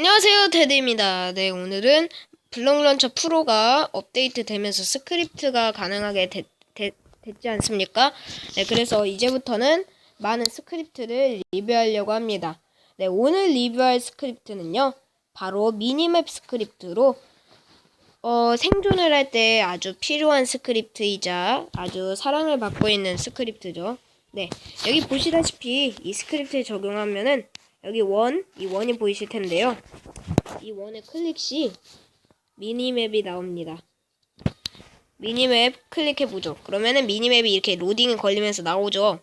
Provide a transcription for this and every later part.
안녕하세요 테드입니다. 네 오늘은 블록런처 프로가 업데이트 되면서 스크립트가 가능하게 됐, 됐, 됐지 않습니까? 네 그래서 이제부터는 많은 스크립트를 리뷰하려고 합니다. 네 오늘 리뷰할 스크립트는요 바로 미니맵 스크립트로 어, 생존을 할 때 아주 필요한 스크립트이자 아주 사랑을 받고 있는 스크립트죠. 네 여기 보시다시피 이 스크립트에 적용하면은 여기 원, 이 원이 보이실 텐데요. 이 원을 클릭 시 미니맵이 나옵니다. 미니맵 클릭해 보죠. 그러면은 미니맵이 이렇게 로딩이 걸리면서 나오죠.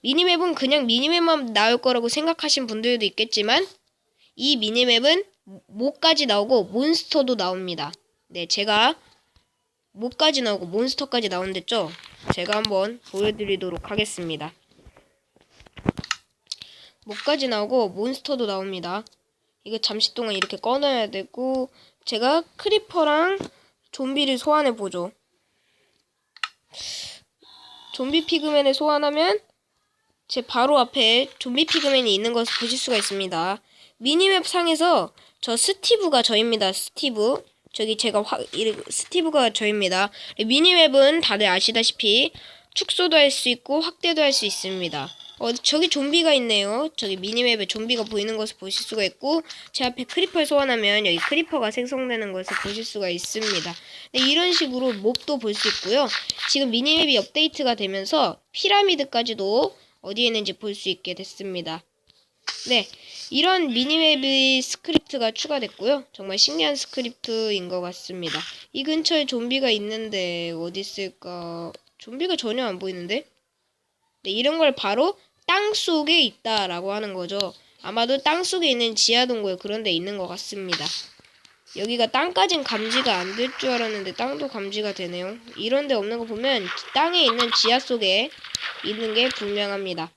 미니맵은 그냥 미니맵만 나올 거라고 생각하신 분들도 있겠지만 이 미니맵은 목까지 나오고 몬스터도 나옵니다. 네, 제가 목까지 나오고 몬스터까지 나온댔죠? 제가 한번 보여드리도록 하겠습니다. 목까지 나오고 몬스터도 나옵니다. 이거 잠시 동안 이렇게 꺼놔야 되고 제가 크리퍼랑 좀비를 소환해 보죠. 좀비 피그맨을 소환하면 제 바로 앞에 좀비 피그맨이 있는 것을 보실 수가 있습니다. 미니맵 상에서 저 스티브가 저입니다. 스티브. 저기 제가 화, 이, 스티브가 저입니다. 미니맵은 다들 아시다시피 축소도 할 수 있고 확대도 할 수 있습니다. 어, 저기 좀비가 있네요. 저기 미니맵에 좀비가 보이는 것을 보실 수가 있고 제 앞에 크리퍼를 소환하면 여기 크리퍼가 생성되는 것을 보실 수가 있습니다. 네, 이런 식으로 몹도 볼 수 있고요. 지금 미니맵이 업데이트가 되면서 피라미드까지도 어디에 있는지 볼 수 있게 됐습니다. 네, 이런 미니맵이 스크립트가 추가됐고요. 정말 신기한 스크립트인 것 같습니다. 이 근처에 좀비가 있는데 어디 있을까? 좀비가 전혀 안 보이는데? 네, 이런 걸 바로 땅 속에 있다라고 하는 거죠. 아마도 땅 속에 있는 지하 동굴 그런 데 있는 것 같습니다. 여기가 땅까진 감지가 안 될 줄 알았는데 땅도 감지가 되네요. 이런 데 없는 거 보면 땅에 있는 지하 속에 있는 게 분명합니다.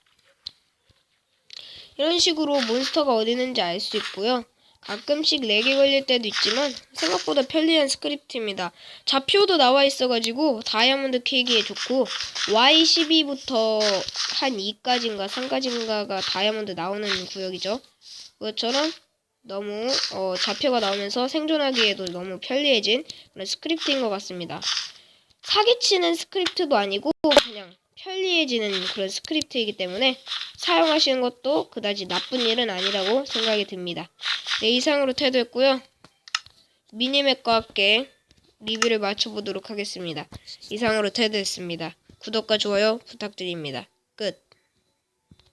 이런 식으로 몬스터가 어디 있는지 알 수 있고요. 가끔씩 렉이 걸릴 때도 있지만 생각보다 편리한 스크립트입니다. 좌표도 나와 있어가지고 다이아몬드 캐기에 좋고 Y12부터 한 2까지인가 3까지인가가 다이아몬드 나오는 구역이죠. 그것처럼 너무 어, 좌표가 나오면서 생존하기에도 너무 편리해진 그런 스크립트인 것 같습니다. 사기치는 스크립트도 아니고 그냥 편리해지는 그런 스크립트이기 때문에 사용하시는 것도 그다지 나쁜 일은 아니라고 생각이 듭니다. 네, 이상으로 테드였고요. 미니맵과 함께 리뷰를 마쳐보도록 하겠습니다. 이상으로 테드였습니다. 구독과 좋아요 부탁드립니다.